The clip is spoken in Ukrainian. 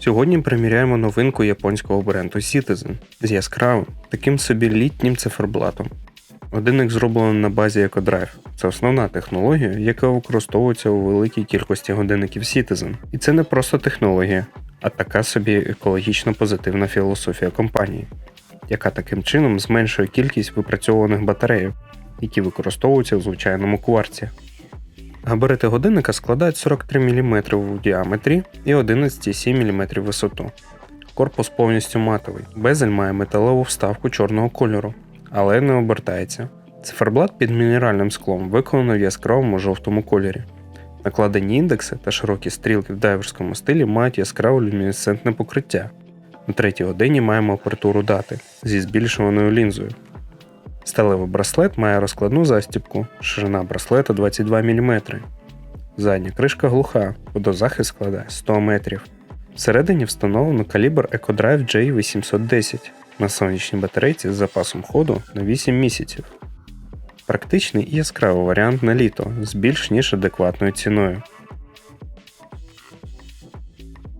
Сьогодні приміряємо новинку японського бренду Citizen з яскравим, таким собі літнім циферблатом. Годинник зроблений на базі EcoDrive. Це основна технологія, яка використовується у великій кількості годинників Citizen. І це не просто технологія, а така собі екологічно позитивна філософія компанії, яка таким чином зменшує кількість випрацьованих батареїв, які використовуються в звичайному кварці. Габарити годинника складають 43 мм у діаметрі і 11,7 мм висоту. Корпус повністю матовий. Безель має металеву вставку чорного кольору, але не обертається. Циферблат під мінеральним склом виконано в яскравому жовтому кольорі. Накладені індекси та широкі стрілки в дайверському стилі мають яскраве люмінесцентне покриття. На третій годині маємо апертуру дати зі збільшуваною лінзою. Сталевий браслет має розкладну застібку, ширина браслета 22 мм. Задня кришка глуха, водозахист складає 100 метрів. Всередині встановлено калібр EcoDrive J810 на сонячній батарейці з запасом ходу на 8 місяців. Практичний і яскравий варіант на літо з більш ніж адекватною ціною.